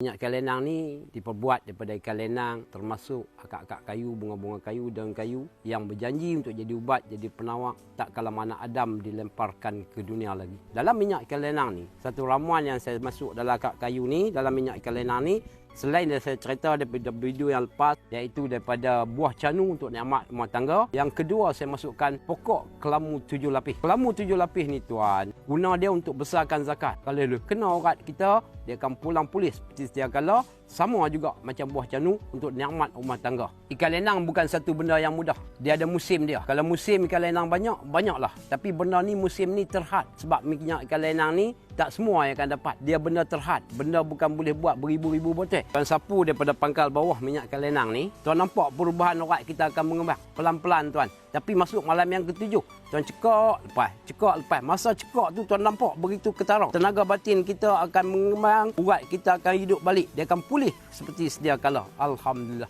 Minyak ikan lenang ni diperbuat daripada ikan lenang termasuk akak-akak kayu, bunga-bunga kayu, daun kayu yang berjanji untuk jadi ubat, jadi penawar tak kala mana Adam dilemparkan ke dunia lagi. Dalam minyak ikan lenang ni, satu ramuan yang saya masuk dalam akak kayu ni, dalam minyak ikan lenang ni, Selain dari saya cerita daripada video yang lepas iaitu daripada buah canu untuk nikmat rumah tangga. Yang kedua saya masukkan pokok kelamu tujuh lapis. Kelamu tujuh lapis ni tuan guna dia untuk besarkan zakat. Kalau dia kena urat kita dia akan pulang pulih seperti sedia kala sama juga macam buah canu untuk nikmat rumah tangga. Ikan lenang bukan satu benda yang mudah. Dia ada musim dia. Kalau musim ikan lenang banyak, banyaklah. Tapi benda ni musim ni terhad sebab minyak ikan lenang ni tak semua yang akan dapat. Dia benda terhad. Benda bukan boleh buat beribu-ribu botol. Tuan sapu daripada pangkal bawah minyak ikan lenang ni, tuan nampak perubahan urat kita akan mengembang. Pelan-pelan tuan. Tapi masuk malam yang ketujuh, tuan cekak lepas, cekak lepas. Masa cekak tu tuan nampak begitu ketarang. Tenaga batin kita akan mengembang, urat kita akan hidup balik. Dia akan pulih seperti sedia kala. Alhamdulillah.